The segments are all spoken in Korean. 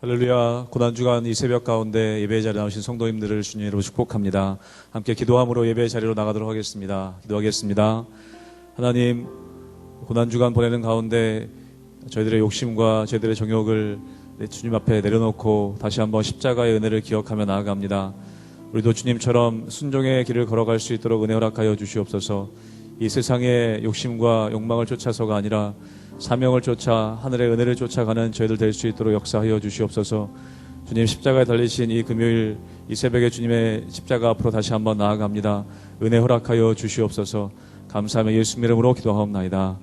할렐루야 고난주간 이 새벽 가운데 예배 자리에 나오신 성도님들을 주님 으로 축복합니다. 함께 기도함으로 예배 자리로 나가도록 하겠습니다. 기도하겠습니다. 하나님 고난주간 보내는 가운데 저희들의 욕심과 저희들의 정욕을 내 주님 앞에 내려놓고 다시 한번 십자가의 은혜를 기억하며 나아갑니다. 우리도 주님처럼 순종의 길을 걸어갈 수 있도록 은혜 허락하여 주시옵소서. 이 세상의 욕심과 욕망을 쫓아서가 아니라 사명을 쫓아 하늘의 은혜를 쫓아가는 저희들 될 수 있도록 역사하여 주시옵소서. 주님 십자가에 달리신 이 금요일 이 새벽에 주님의 십자가 앞으로 다시 한번 나아갑니다. 은혜 허락하여 주시옵소서. 감사하며 예수 이름으로 기도하옵나이다.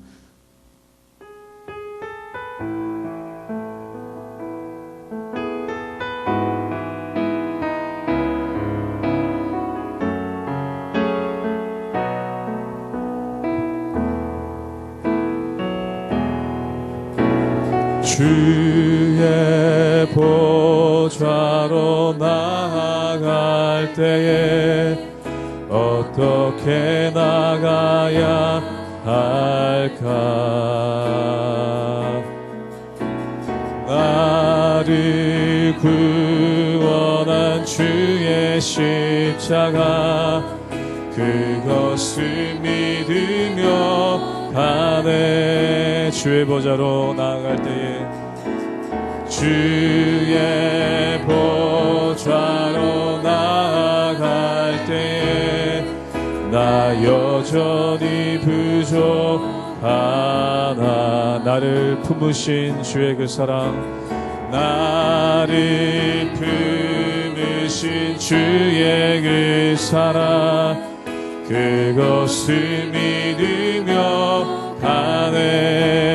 주의 보좌로 나아갈 때에 주의 보좌로 나아갈 때에 나 여전히 부족하나 나를 품으신 주의 그 사랑 나를 품으신 주의 그 사랑 그것을 믿으며 가네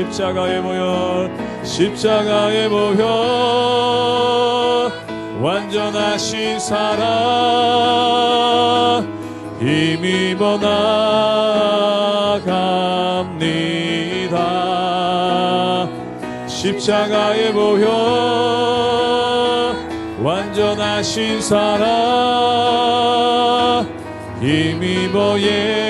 십자가의 보혈 십자가의 보혈 완전하신 사랑 힘입어 나갑니다. 십자가의 보혈 완전하신 사랑 힘입어 예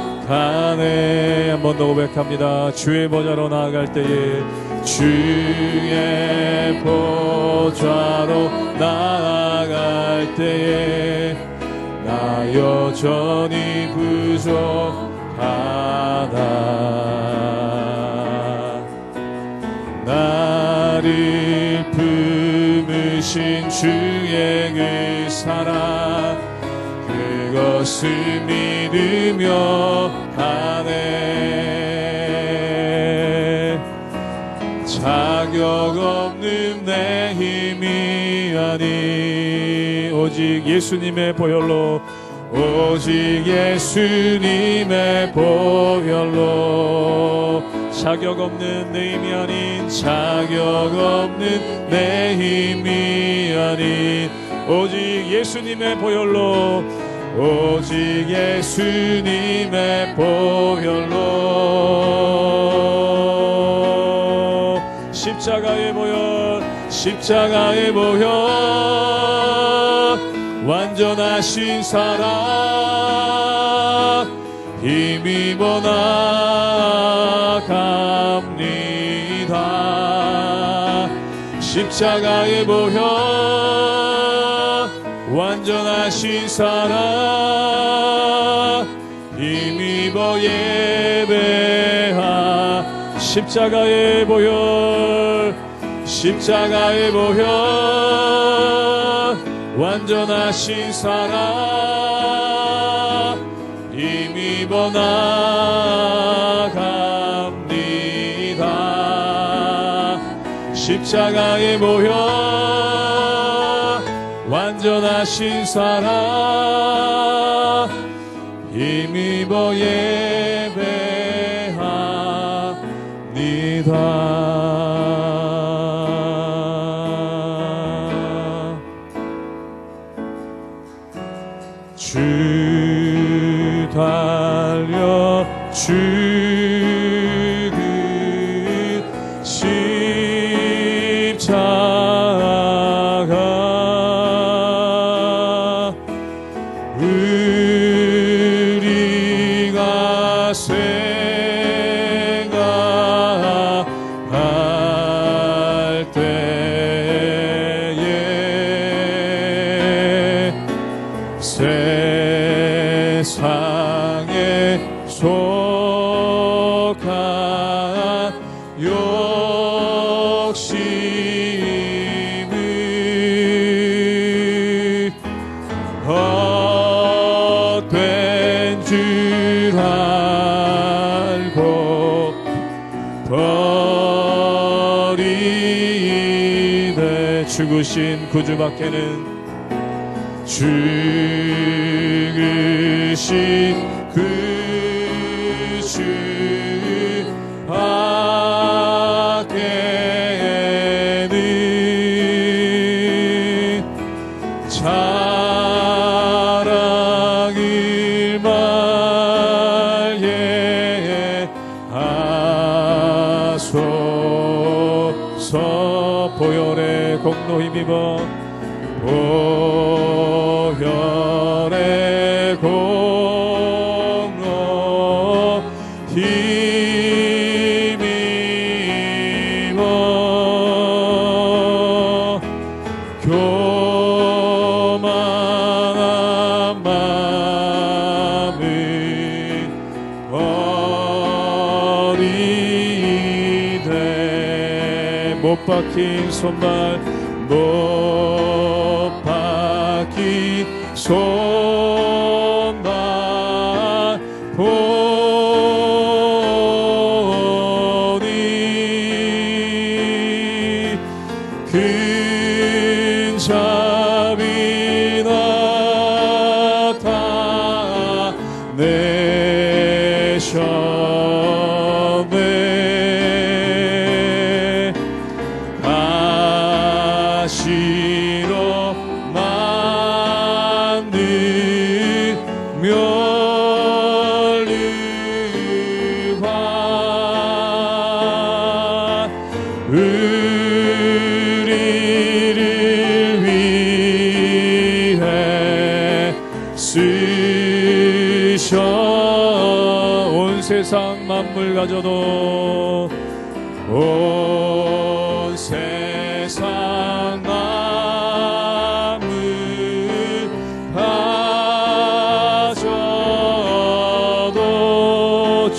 가네 한 번 더 고백합니다. 주의 보좌로 나아갈 때에 주의 보좌로 나아갈 때에 나 여전히 부족하다. 나를 품으신 주의 그 사랑. 그 것을 믿으며 가네. 자격 없는 내 힘이 아니 오직 예수님의 보혈로 오직 예수님의 보혈로. 자격 없는 내 힘이 아닌 자격 없는 내 힘이 아닌 오직 예수님의 보혈로 오직 예수님의 보혈로 십자가의 보혈 십자가의 보혈 완전하신 사랑 힘입어 나갑니다. 십자가의 보혈 하신 사랑 힘입어 예배하 십자가의 보혈 십자가의 보혈. 완전하신 사랑 힘입어 나갑니다. 십자가의 완전 하신 사랑 힘입어 예배합니다 속한 욕심을 헛된 줄 알고 버리되 죽으신 구주 밖에는 죽으신 하소서. 보혈의 공로 힘입어 보혈의 박힌 손발 못 박힌 손발 보니 큰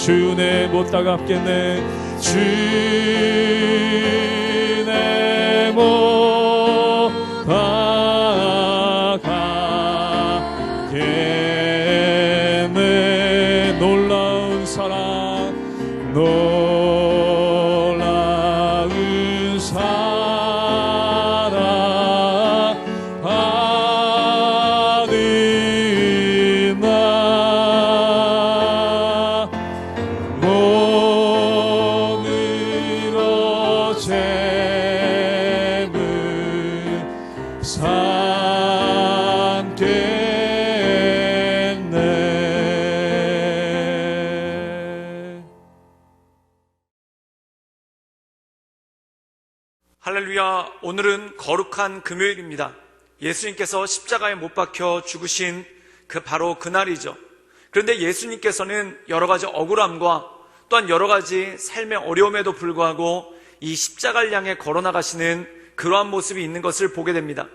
주내 못 따갑겠네. 주 할렐루야. 오늘은 거룩한 금요일입니다. 예수님께서 십자가에 못 박혀 죽으신 그 바로 그날이죠. 그런데 예수님께서는 여러 가지 억울함과 또한 여러 가지 삶의 어려움에도 불구하고 이 십자가를 향해 걸어나가시는 그러한 모습이 있는 것을 보게 됩니다.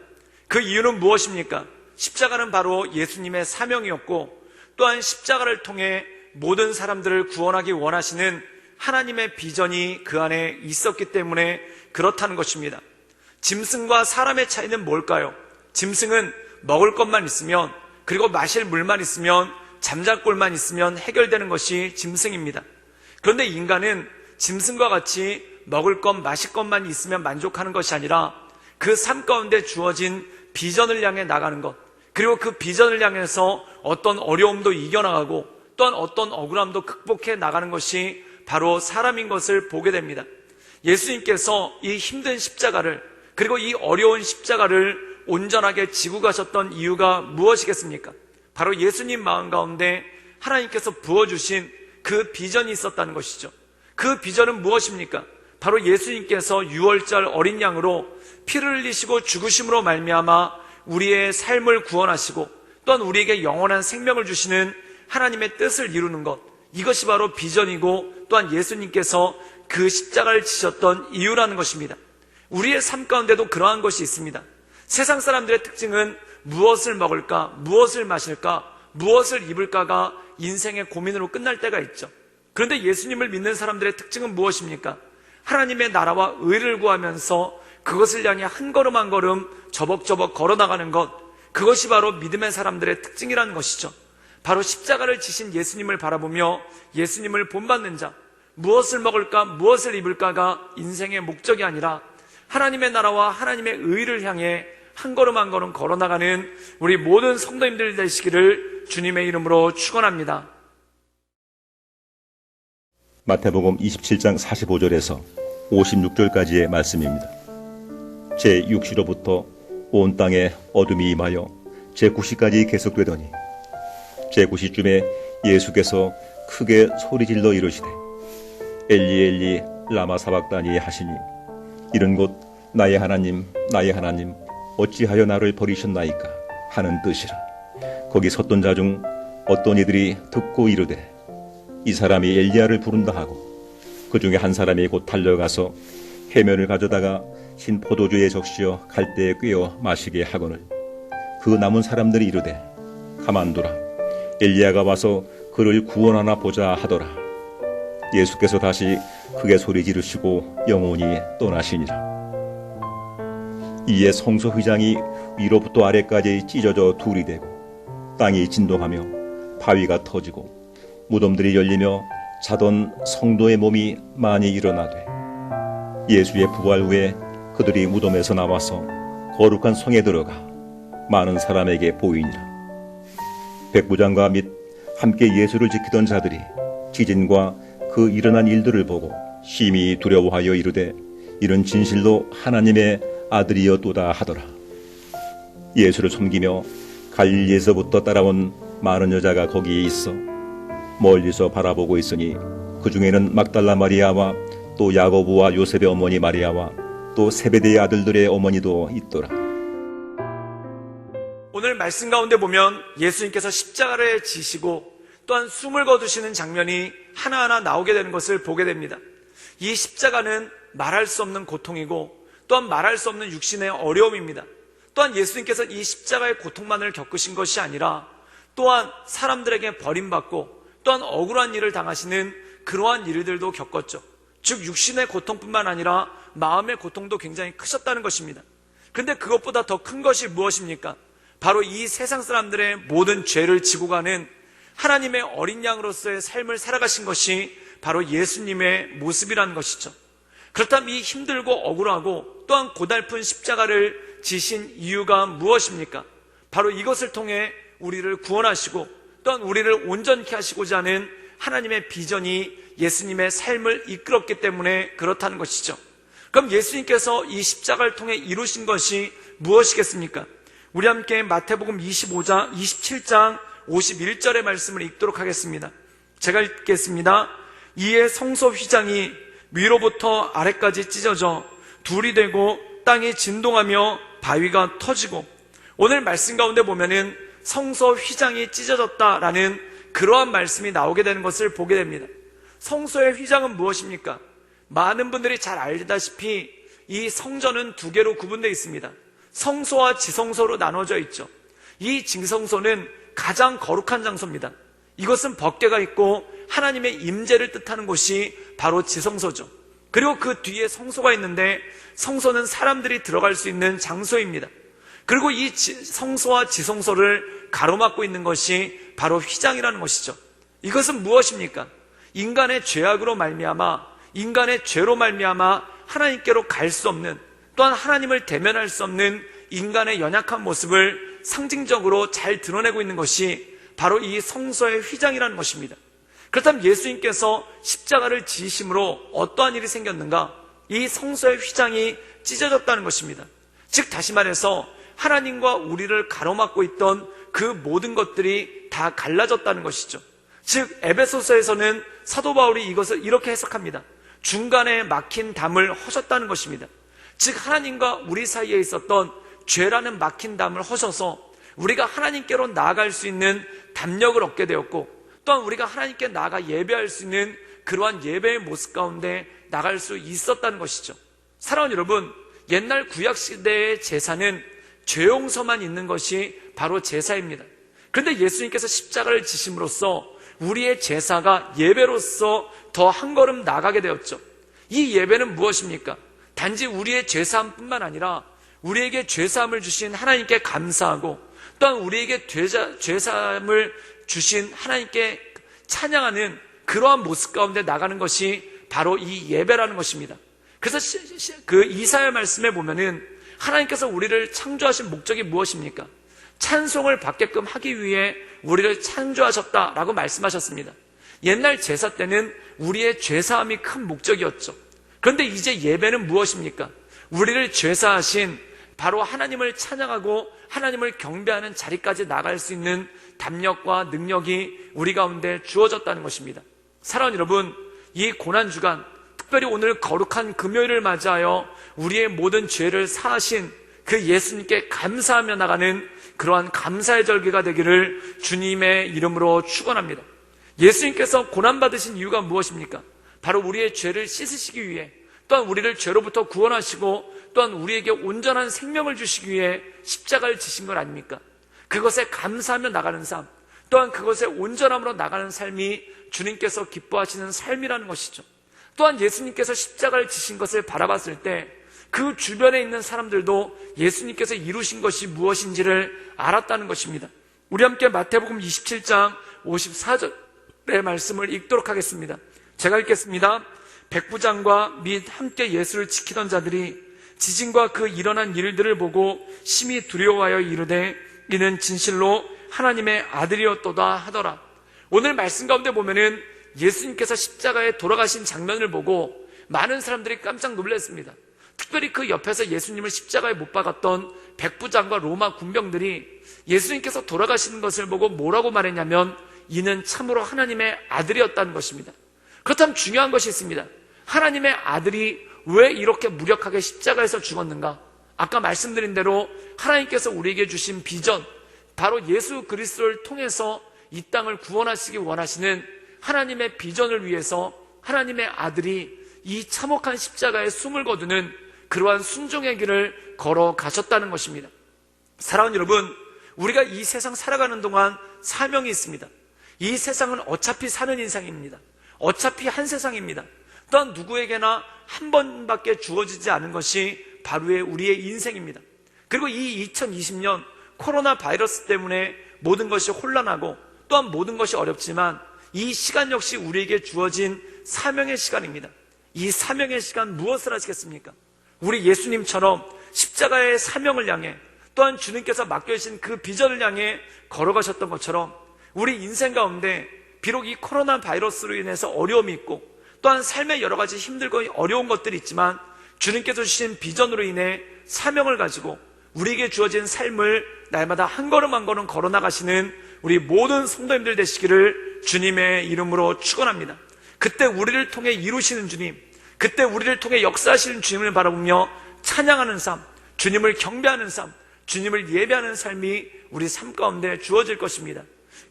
그 이유는 무엇입니까? 십자가는 바로 예수님의 사명이었고 또한 십자가를 통해 모든 사람들을 구원하기 원하시는 하나님의 비전이 그 안에 있었기 때문에 그렇다는 것입니다. 짐승과 사람의 차이는 뭘까요? 짐승은 먹을 것만 있으면 그리고 마실 물만 있으면 잠잘 곳만 있으면 해결되는 것이 짐승입니다. 그런데 인간은 짐승과 같이 먹을 것, 마실 것만 있으면 만족하는 것이 아니라 그 삶 가운데 주어진 비전을 향해 나가는 것, 그리고 그 비전을 향해서 어떤 어려움도 이겨나가고 또한 어떤 억울함도 극복해 나가는 것이 바로 사람인 것을 보게 됩니다. 예수님께서 이 힘든 십자가를 그리고 이 어려운 십자가를 온전하게 지고 가셨던 이유가 무엇이겠습니까? 바로 예수님 마음 가운데 하나님께서 부어주신 그 비전이 있었다는 것이죠. 그 비전은 무엇입니까? 바로 예수님께서 6월절 어린 양으로 피를 흘리시고 죽으심으로 말미암아 우리의 삶을 구원하시고 또한 우리에게 영원한 생명을 주시는 하나님의 뜻을 이루는 것 이것이 바로 비전이고 또한 예수님께서 그 십자가를 지셨던 이유라는 것입니다. 우리의 삶 가운데도 그러한 것이 있습니다. 세상 사람들의 특징은 무엇을 먹을까, 무엇을 마실까, 무엇을 입을까가 인생의 고민으로 끝날 때가 있죠. 그런데 예수님을 믿는 사람들의 특징은 무엇입니까? 하나님의 나라와 의를 구하면서 그것을 향해 한 걸음 한 걸음 저벅저벅 걸어 나가는 것, 그것이 바로 믿음의 사람들의 특징이라는 것이죠. 바로 십자가를 지신 예수님을 바라보며 예수님을 본받는 자, 무엇을 먹을까, 무엇을 입을까가 인생의 목적이 아니라 하나님의 나라와 하나님의 의를 향해 한 걸음 한 걸음 걸어 나가는 우리 모든 성도님들 되시기를 주님의 이름으로 축원합니다. 마태복음 27장 45절에서 56절까지의 말씀입니다. 제 6시로부터 온 땅에 어둠이 임하여 제 9시까지 계속되더니 제 9시쯤에 예수께서 크게 소리질러 이르시되 엘리 엘리 라마 사박다니 하시니 이른 곳 나의 하나님 나의 하나님 어찌하여 나를 버리셨나이까 하는 뜻이라. 거기 섰던 자 중 어떤 이들이 듣고 이르되 이 사람이 엘리야를 부른다 하고 그 중에 한 사람이 곧 달려가서 해면을 가져다가 신 포도주에 적시어 갈대에 꿰어 마시게 하거늘. 그 남은 사람들이 이르되 가만두라. 엘리야가 와서 그를 구원하나 보자 하더라 예수께서 다시 크게 소리 지르시고 영원히 떠나시니라. 이에 성소 휘장이 위로부터 아래까지 찢어져 둘이 되고 땅이 진동하며 바위가 터지고 무덤들이 열리며 자던 성도의 몸이 많이 일어나되 예수의 부활 후에 그들이 무덤에서 나와서 거룩한 성에 들어가 많은 사람에게 보이니라. 백부장과 및 함께 예수를 지키던 자들이 지진과 그 일어난 일들을 보고 심히 두려워하여 이르되 이런 진실로 하나님의 아들이었도다 하더라 예수를 섬기며 갈릴리에서부터 따라온 많은 여자가 거기에 있어 멀리서 바라보고 있으니 그 중에는 막달라 마리아와 또 야고보와 요셉의 어머니 마리아와 또 세베대의 아들들의 어머니도 있더라. 오늘 말씀 가운데 보면 예수님께서 십자가를 지시고 또한 숨을 거두시는 장면이 하나하나 나오게 되는 것을 보게 됩니다. 이 십자가는 말할 수 없는 고통이고 또한 말할 수 없는 육신의 어려움입니다. 또한 예수님께서 이 십자가의 고통만을 겪으신 것이 아니라 또한 사람들에게 버림받고 또한 억울한 일을 당하시는 그러한 일들도 겪었죠. 즉 육신의 고통뿐만 아니라 마음의 고통도 굉장히 크셨다는 것입니다. 근데 그것보다 더 큰 것이 무엇입니까? 바로 이 세상 사람들의 모든 죄를 지고 가는 하나님의 어린 양으로서의 삶을 살아가신 것이 바로 예수님의 모습이라는 것이죠. 그렇다면 이 힘들고 억울하고 또한 고달픈 십자가를 지신 이유가 무엇입니까? 바로 이것을 통해 우리를 구원하시고 또한 우리를 온전케 하시고자 하는 하나님의 비전이 예수님의 삶을 이끌었기 때문에 그렇다는 것이죠. 그럼 예수님께서 이 십자가를 통해 이루신 것이 무엇이겠습니까? 우리 함께 마태복음 25장, 27장 51절의 말씀을 읽도록 하겠습니다. 제가 읽겠습니다. 이에 성소 휘장이 위로부터 아래까지 찢어져 둘이 되고 땅이 진동하며 바위가 터지고 오늘 말씀 가운데 보면은 성소 휘장이 찢어졌다라는 그러한 말씀이 나오게 되는 것을 보게 됩니다. 성소의 휘장은 무엇입니까? 많은 분들이 잘 알다시피 이 성전은 두 개로 구분되어 있습니다. 성소와 지성소로 나눠져 있죠. 이 지성소는 가장 거룩한 장소입니다. 이것은 법궤가 있고 하나님의 임재를 뜻하는 곳이 바로 지성소죠. 그리고 그 뒤에 성소가 있는데 성소는 사람들이 들어갈 수 있는 장소입니다. 그리고 이 지- 성소와 지성소를 가로막고 있는 것이 바로 휘장이라는 것이죠. 이것은 무엇입니까? 인간의 죄악으로 말미암아 인간의 죄로 말미암아 하나님께로 갈 수 없는 또한 하나님을 대면할 수 없는 인간의 연약한 모습을 상징적으로 잘 드러내고 있는 것이 바로 이 성소의 휘장이라는 것입니다. 그렇다면 예수님께서 십자가를 지으심으로 어떠한 일이 생겼는가? 이 성소의 휘장이 찢어졌다는 것입니다. 즉 다시 말해서 하나님과 우리를 가로막고 있던 그 모든 것들이 다 갈라졌다는 것이죠. 즉 에베소서에서는 사도 바울이 이것을 이렇게 해석합니다. 중간에 막힌 담을 허셨다는 것입니다. 즉 하나님과 우리 사이에 있었던 죄라는 막힌 담을 허셔서 우리가 하나님께로 나아갈 수 있는 담력을 얻게 되었고 또한 우리가 하나님께 나아가 예배할 수 있는 그러한 예배의 모습 가운데 나갈 수 있었다는 것이죠. 사랑하는 여러분, 옛날 구약 시대의 제사는 죄용서만 있는 것이 바로 제사입니다. 그런데 예수님께서 십자가를 지심으로써 우리의 제사가 예배로서 더 한 걸음 나가게 되었죠. 이 예배는 무엇입니까? 단지 우리의 죄사함뿐만 아니라 우리에게 죄사함을 주신 하나님께 감사하고 또한 우리에게 죄자, 죄사함을 주신 하나님께 찬양하는 그러한 모습 가운데 나가는 것이 바로 이 예배라는 것입니다. 그래서 그 이사야 말씀에 보면은 하나님께서 우리를 창조하신 목적이 무엇입니까? 찬송을 받게끔 하기 위해 우리를 창조하셨다라고 말씀하셨습니다. 옛날 제사 때는 우리의 죄사함이 큰 목적이었죠. 그런데 이제 예배는 무엇입니까? 우리를 죄사하신 바로 하나님을 찬양하고 하나님을 경배하는 자리까지 나갈 수 있는 담력과 능력이 우리 가운데 주어졌다는 것입니다. 사랑하는 여러분, 이 고난 주간, 특별히 오늘 거룩한 금요일을 맞이하여 우리의 모든 죄를 사하신 그 예수님께 감사하며 나가는 그러한 감사의 절기가 되기를 주님의 이름으로 축원합니다. 예수님께서 고난 받으신 이유가 무엇입니까? 바로 우리의 죄를 씻으시기 위해 또한 우리를 죄로부터 구원하시고 또한 우리에게 온전한 생명을 주시기 위해 십자가를 지신 것 아닙니까? 그것에 감사하며 나가는 삶, 또한 그것에 온전함으로 나가는 삶이 주님께서 기뻐하시는 삶이라는 것이죠. 또한 예수님께서 십자가를 지신 것을 바라봤을 때 그 주변에 있는 사람들도 예수님께서 이루신 것이 무엇인지를 알았다는 것입니다. 우리 함께 마태복음 27장 54절의 말씀을 읽도록 하겠습니다. 제가 읽겠습니다. 백부장과 및 함께 예수를 지키던 자들이 지진과 그 일어난 일들을 보고 심히 두려워하여 이르되 이는 진실로 하나님의 아들이었도다 하더라. 오늘 말씀 가운데 보면은 예수님께서 십자가에 돌아가신 장면을 보고 많은 사람들이 깜짝 놀랐습니다. 특별히 그 옆에서 예수님을 십자가에 못 박았던 백부장과 로마 군병들이 예수님께서 돌아가시는 것을 보고 뭐라고 말했냐면 이는 참으로 하나님의 아들이었다는 것입니다. 그렇다면 중요한 것이 있습니다. 하나님의 아들이 왜 이렇게 무력하게 십자가에서 죽었는가? 아까 말씀드린 대로 하나님께서 우리에게 주신 비전, 바로 예수 그리스도를 통해서 이 땅을 구원하시기 원하시는 하나님의 비전을 위해서 하나님의 아들이 이 참혹한 십자가에 숨을 거두는 그러한 순종의 길을 걸어가셨다는 것입니다. 사랑하는 여러분, 우리가 이 세상 살아가는 동안 사명이 있습니다. 이 세상은 어차피 사는 인생입니다. 어차피 한 세상입니다. 또한 누구에게나 한 번밖에 주어지지 않은 것이 바로의 우리의 인생입니다. 그리고 이 2020년 코로나 바이러스 때문에 모든 것이 혼란하고 또한 모든 것이 어렵지만 이 시간 역시 우리에게 주어진 사명의 시간입니다. 이 사명의 시간 무엇을 하시겠습니까? 우리 예수님처럼 십자가의 사명을 향해 또한 주님께서 맡겨주신 그 비전을 향해 걸어가셨던 것처럼 우리 인생 가운데 비록 이 코로나 바이러스로 인해서 어려움이 있고 또한 삶의 여러 가지 힘들고 어려운 것들이 있지만 주님께서 주신 비전으로 인해 사명을 가지고 우리에게 주어진 삶을 날마다 한 걸음 한 걸음 걸어 나가시는 우리 모든 성도님들 되시기를 주님의 이름으로 축원합니다. 그때 우리를 통해 이루시는 주님, 그때 우리를 통해 역사하시는 주님을 바라보며 찬양하는 삶, 주님을 경배하는 삶, 주님을 예배하는 삶이 우리 삶 가운데 주어질 것입니다.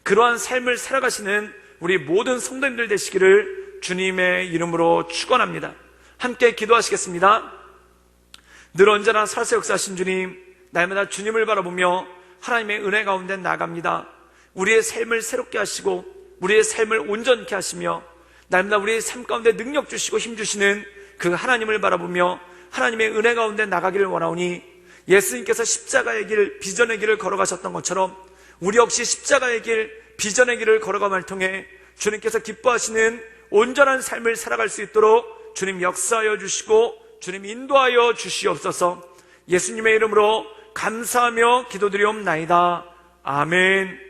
그러한 삶을 살아가시는 우리 모든 성도님들 되시기를 주님의 이름으로 축원합니다. 함께 기도하시겠습니다. 늘 언제나 살아서 역사하신 주님, 날마다 주님을 바라보며 하나님의 은혜 가운데 나갑니다. 우리의 삶을 새롭게 하시고 우리의 삶을 온전케 하시며 날마다 우리의 삶 가운데 능력 주시고 힘 주시는 그 하나님을 바라보며 하나님의 은혜 가운데 나가기를 원하오니 예수님께서 십자가의 길, 비전의 길을 걸어가셨던 것처럼 우리 역시 십자가의 길, 비전의 길을 걸어감을 통해 주님께서 기뻐하시는 온전한 삶을 살아갈 수 있도록 주님 역사하여 주시고 주님 인도하여 주시옵소서 예수님의 이름으로 감사하며 기도드리옵나이다. 아멘.